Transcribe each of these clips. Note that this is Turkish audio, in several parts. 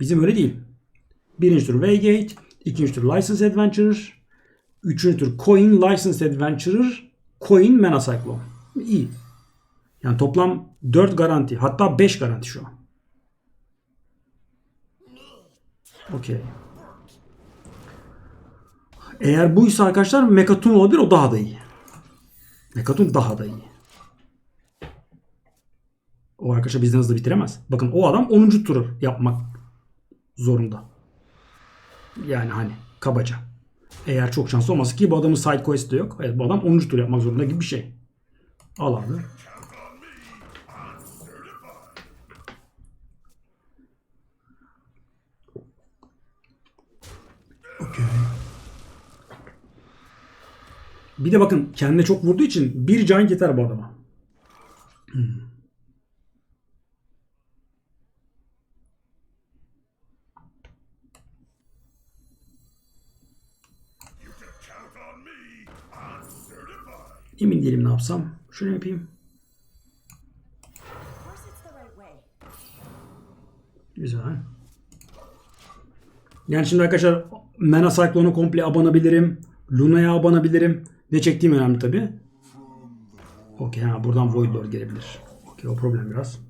Bizim öyle değil. Birinci tur Waygate, ikinci tur License Adventurer, üçüncü tur Coin License Adventurer, Coin Mana Cyclone. İyi. Yani toplam 4 garanti. Hatta 5 garanti şu an. Okey. Eğer buysa arkadaşlar Mekatun olabilir o daha da iyi. Mekatun daha da iyi. O arkadaşlar bizden hızlı bitiremez. Bakın o adam 10. turu yapmak zorunda. Yani hani kabaca. Eğer çok şanslı olmasa ki bu adamın side quest de yok. Evet bu adam 10. tur yapmak zorunda gibi bir şey. Al abi. Okey. Bir de bakın kendine çok vurduğu için bir giant yeter bu adama. Hmm. Emin değilim ne yapsam. Şunu yapayım. Güzel. Yani şimdi arkadaşlar Mana Cyclone'a komple abanabilirim. Luna'ya abanabilirim. Ne çektiğim önemli tabi. Okey ha buradan Void Lord gelebilir. Okey o problem biraz.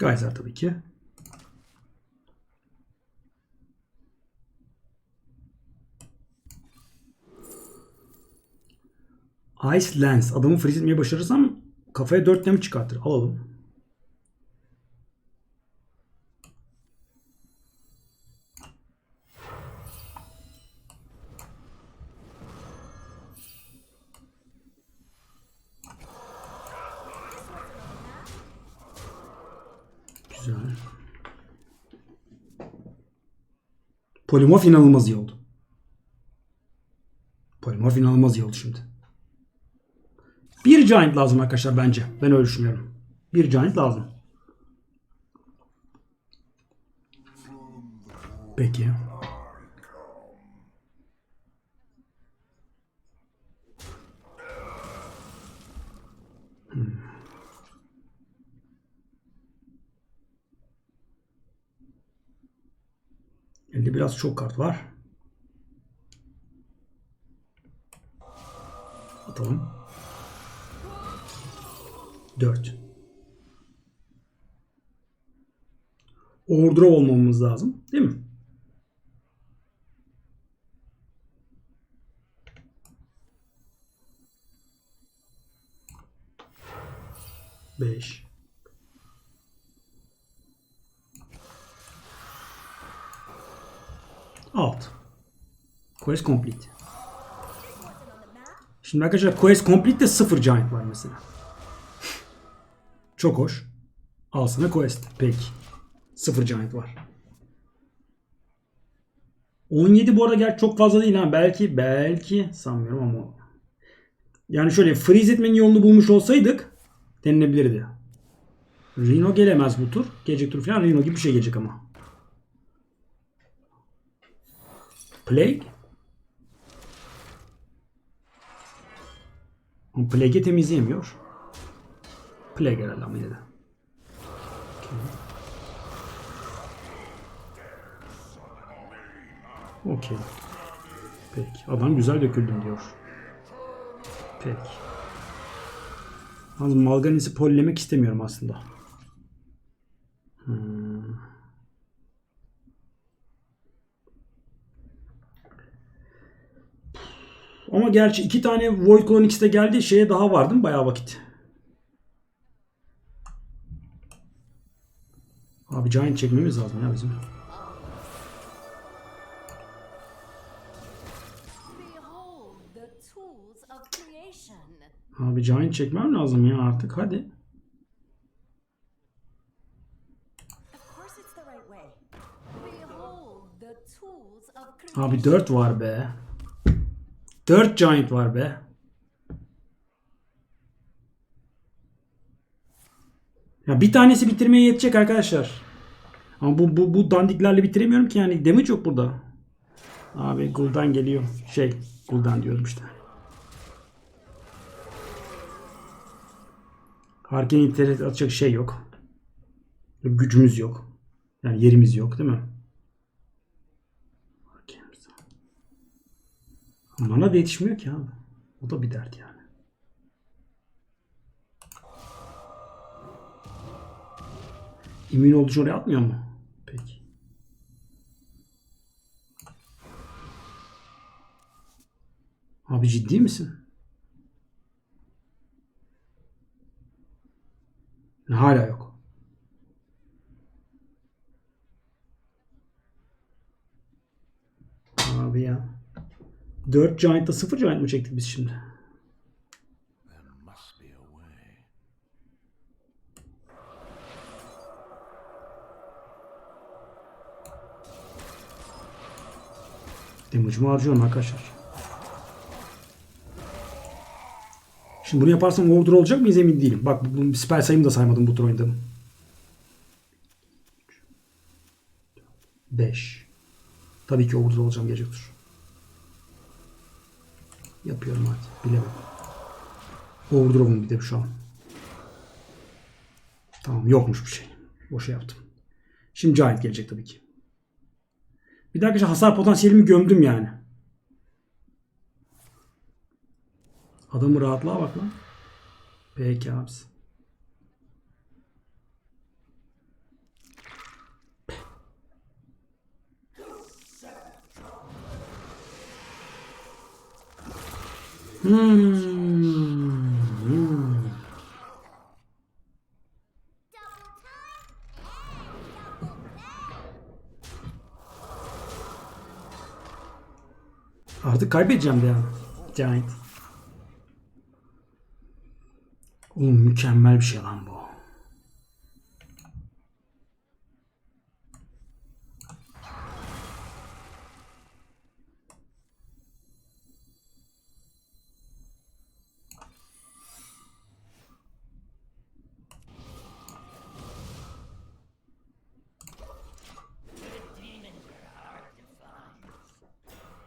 Geyser tabii ki. Ice Lens. Adamı freeze etmeyi başarırsam kafaya 4 dem çıkartır. Alalım. Güzel. Polimorf inanılmaz iyi oldu. Polimorf inanılmaz iyi oldu şimdi. Bir giant lazım arkadaşlar bence. Ben öyle düşünüyorum. Bir giant lazım. Peki. Hmm. Elde biraz çok kart var. Atalım. 4. Overdrive olmamız lazım. Değil mi? Beş. Alt. Quest complete. Şimdi arkadaşlar quest complete de sıfır giant var mesela. Çok hoş. Al sana quest. Peki. Sıfır giant var. 17 bu arada gerçi çok fazla değil ha. Belki belki sanmıyorum ama yani şöyle freeze etmenin yolunu bulmuş olsaydık denilebilirdi. Reno gelemez bu tur. Gelecek tur falan Reno gibi bir şey gelecek ama. Plague. Plague'i temizleyemiyor. Plague herhalde ama yine. Okey. Okey. Peki. Adam güzel döküldüm diyor. Peki. Yalnız Malganis'i pollemek istemiyorum aslında. Hmm. Ama gerçi iki tane Void Clone X'de geldi. Şeye daha var değil mi? Bayağı vakit. Abi Giant çekmemiz lazım ya bizim. Abi Giant çekmem lazım ya artık. Hadi. Abi 4 var be. 4 Giant var be. Ya bir tanesi bitirmeye yetecek arkadaşlar. Ama bu, bu, bu dandiklerle bitiremiyorum ki yani. Damage yok burada. Abi Gul'dan geliyor. Şey Gul'dan diyorum işte. Harken internet atacak şey yok. Gücümüz yok. Yani yerimiz yok değil mi? Mana da yetişmiyor ki abi. O da bir dert yani. İmmün olucu oraya atmıyor mu? Peki. Abi ciddi misin? Hala yok. Abi ya. 4 Giant'ta 0 Giant mı çektik biz şimdi? Damage'ımı harcıyorum arkadaşlar. Şimdi bunu yaparsam Overdraw olacak mıyız emin değilim. Bak bu spell sayımı da saymadım bu tur oyunda. 5. Tabii ki Overdraw olacağım gece tur. Yapıyorum hadi. Bilemem. Overdraw'um bir de şu an. Tamam yokmuş bir şey. Boşa yaptım. Şimdi Giant gelecek tabii ki. Bir de arkadaşlar hasar potansiyelimi gömdüm yani. Adamı rahatlığa bak lan. Peki abisi. Hmm. Artık kaybedeceğim an. Giant. Oğlum mükemmel bir şey lan bu.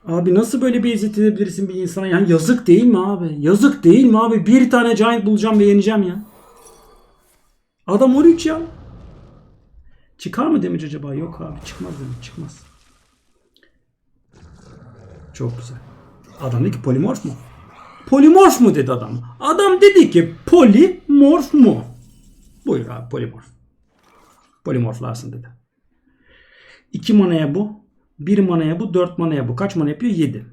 Abi nasıl böyle bir eziyet edebilirsin bir insana? Yani yazık değil mi abi? Yazık değil mi abi? Bir tane Giant bulacağım ve yeneceğim ya. Adam 13 ya. Çıkar mı demiş acaba? Yok abi çıkmaz demiş. Çıkmaz. Çok güzel. Adam dedi ki polimorf mu? Polimorf mu dedi adam. Adam dedi ki polimorf mu? Buyur abi polimorf. Polimorflarsın dedi. 2 manaya bu. 1 manaya bu, 4 manaya bu. Kaç mana yapıyor? 7.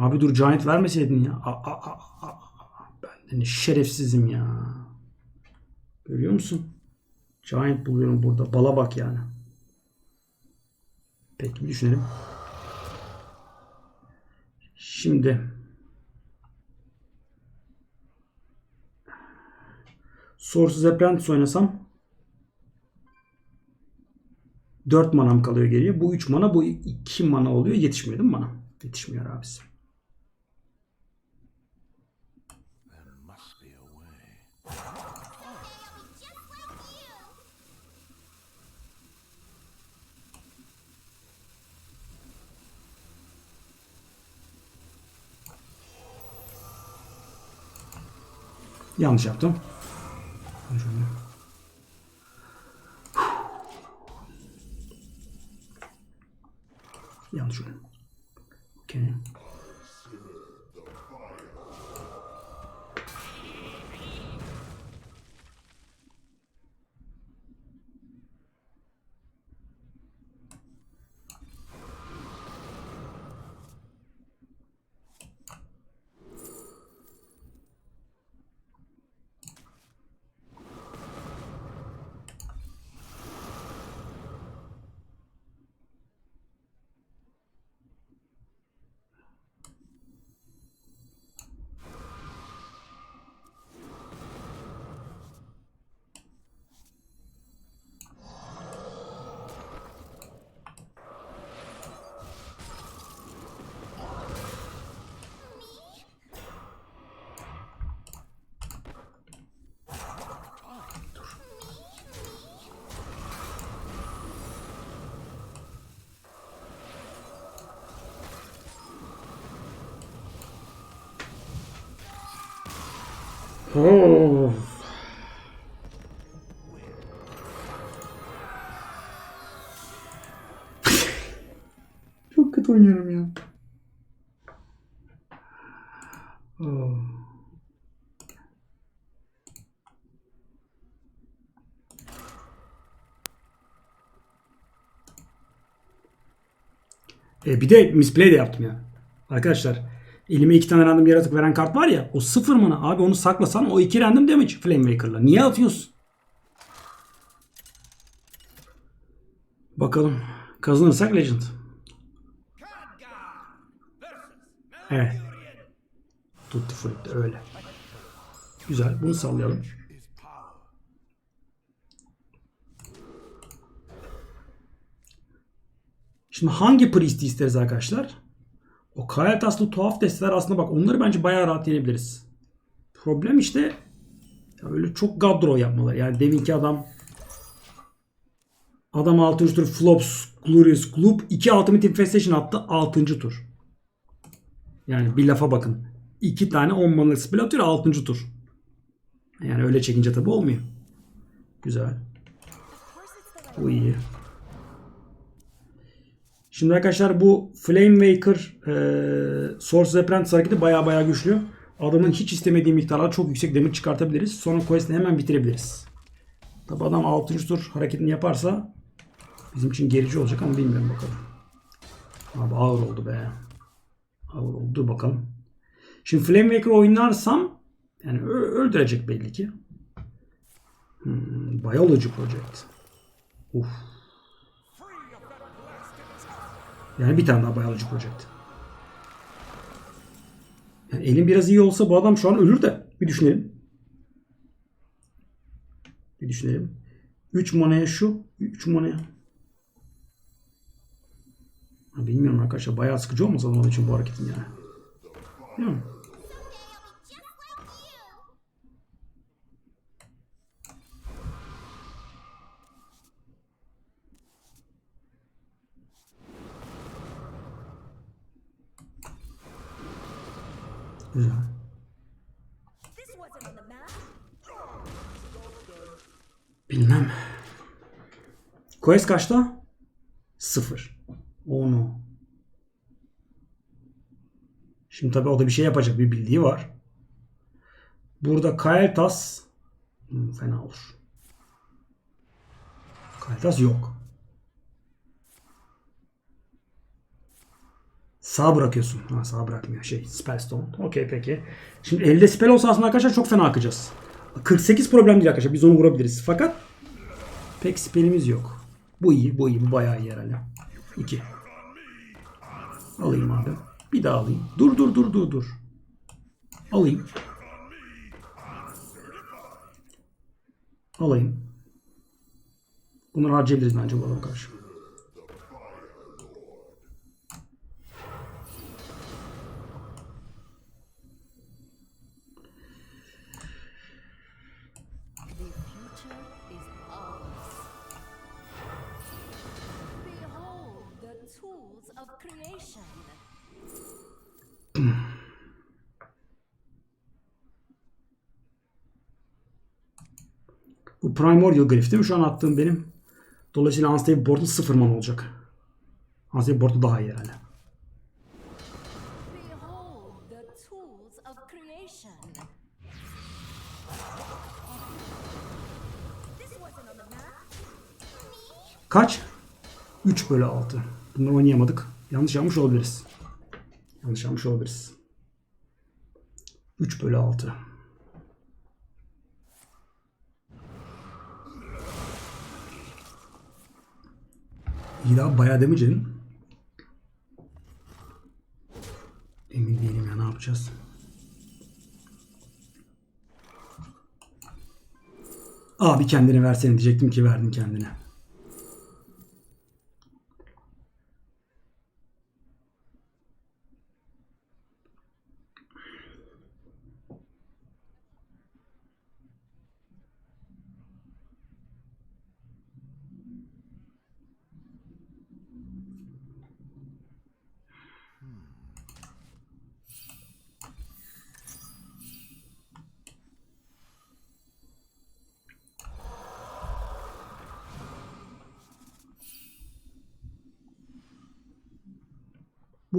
Abi dur Giant vermeseydin ya. Aa, aa, aa, aa. Ben de şerefsizim ya. Görüyor musun? Giant buluyorum burada. Bala bak yani. Peki bir düşünelim. Şimdi Sorsuz Apprentice oynasam 4 manam kalıyor geriye. Bu 3 mana, bu 2 mana oluyor. Yetişmiyor değil mi bana? Yetişmiyor abisi. Yanlış yaptım. Çok kötü oynuyorum ya. Oh. E, bir de misplay de yaptım ya. Arkadaşlar elime iki tane random yaratık veren kart var ya o sıfır mana abi onu saklasan o iki random damage Flamewaker'la. Niye atıyorsun? Bakalım. Kazanırsak Legend. Evet. Tutti Frutti öyle. Güzel. Bunu sallayalım. Şimdi hangi priest'i isteriz arkadaşlar? O Kael'Thas'lı tuhaf desteler aslında bak onları bence bayağı rahat yenebiliriz. Problem işte ya öyle çok gadro yapmaları. Yani deminki adam adam 6. tur Flops, Glorious, Gloop 2 Ultimate Infestation attı 6. tur. Yani bir lafa bakın. 2 tane 10 manalık spell atıyor 6. tur. Yani öyle çekince tabi olmuyor. Güzel. Bu iyi. Şimdi arkadaşlar bu Flamewaker e, Source Apprentice hareketi baya baya güçlü. Adamın hiç istemediği miktarda çok yüksek damage çıkartabiliriz. Sonra quest'i hemen bitirebiliriz. Tabi adam 6. tur hareketini yaparsa bizim için gerici olacak ama bilmiyorum bakalım. Abi ağır oldu be. Ağır oldu bakalım. Şimdi Flamewaker oynarsam yani öldürecek belli ki. Hmm, Biology Project. Uf. Yani bir tane daha Biology Project. Yani elim biraz iyi olsa bu adam şu an ölür de. Bir düşünelim. Bir düşünelim. 3 monaya şu. 3 monaya. Ha, bilmiyorum arkadaşlar. Bayağı sıkıcı olmaz adam için bu hareketin yani. Değil mi? Quest kaçta? Sıfır. Onu. Şimdi tabii o da bir şey yapacak bir bildiği var. Burada Kael'Thas hmm, fena olur. Kael'Thas yok. Sağ bırakıyorsun. Ha, sağ bırakmıyor. Şey Spellstone. Okey peki. Şimdi elde spell olsa aslında arkadaşlar çok fena akacağız. 48 problem değil arkadaşlar. Biz onu vurabiliriz. Fakat pek spellimiz yok. Bu iyi. Bu iyi. Bu bayağı iyi herhalde. 2. Alayım abi. Bir daha alayım. Dur dur dur dur dur. Alayım. Alayım. Bunları harcayabiliriz bence bu adama karşı. Bu Primordial Griff değil mi? Şu an attığım benim. Dolayısıyla Unstable Portal 0 man olacak. Unstable Portal daha iyi herhalde. Kaç? 3 bölü 6. Bunları oynayamadık. Yanlış yapmış olabiliriz. Yanlış yapmış olabiliriz. 3 bölü 6. İyi daha bayağı demeyeceğim. Emin değilim ya ne yapacağız. Abi kendini versene diyecektim ki verdin kendine.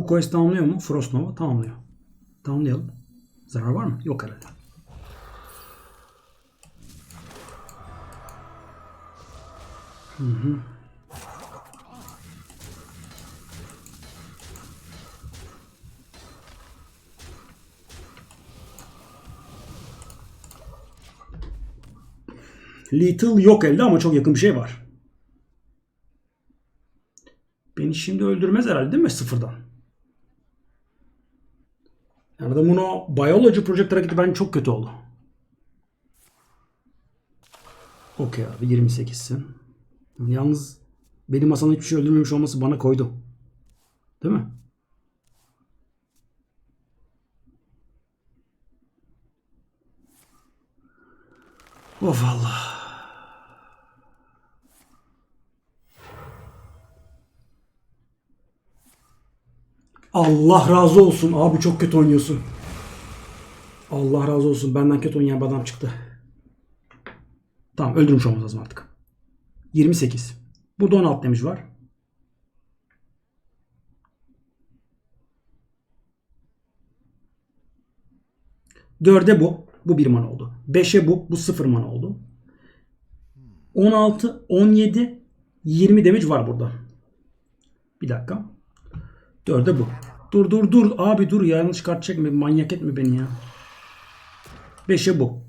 Bu quest tamamlıyor mu? Frost Nova tamamlıyor. Tamamlayalım. Zarar var mı? Yok herhalde. Little yok elde ama çok yakın bir şey var. Beni şimdi öldürmez herhalde değil mi sıfırdan? Adamın o Biology Project hareketi bence çok kötü oldu. Okey abi 28'sin. Yalnız benim masamda hiçbir şey öldürmemiş olması bana koydu. Değil mi? Of Allah. Allah razı olsun. Abi çok kötü oynuyorsun. Allah razı olsun. Benden kötü oynayan bir adam çıktı. Tamam öldürmüş olmamız lazım artık. 28. Burada 16 demiş var. Dörde bu. Bu bir mana oldu. 5'e bu. Bu sıfır mana oldu. 16, 17, 20 damage var burada. Bir dakika. Dörde bu. Dur dur dur. Abi dur ya. Yanlış kart çekme. Manyak etme beni ya. Beşe bu.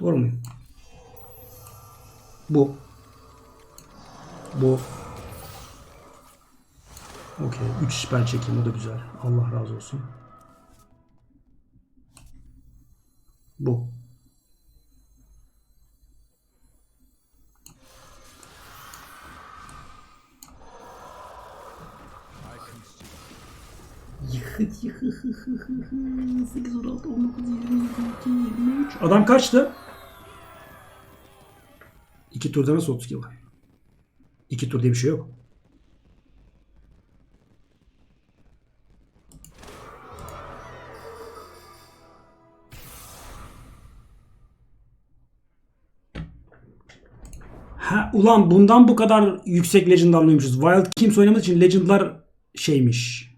Doğru muyum? Bu. Bu. Okey. 3 ben çekeyim. O da güzel. Allah razı olsun. Bu. Yıkıt yıkıt 8 16 19 20 22 23 Adam kaçtı? İki turda nasıl 32 var? İki tur diye bir şey yok. Ha, ulan bundan bu kadar yüksek Legend almıyormuşuz. Wild Kings oynamak için Legend'lar şeymiş.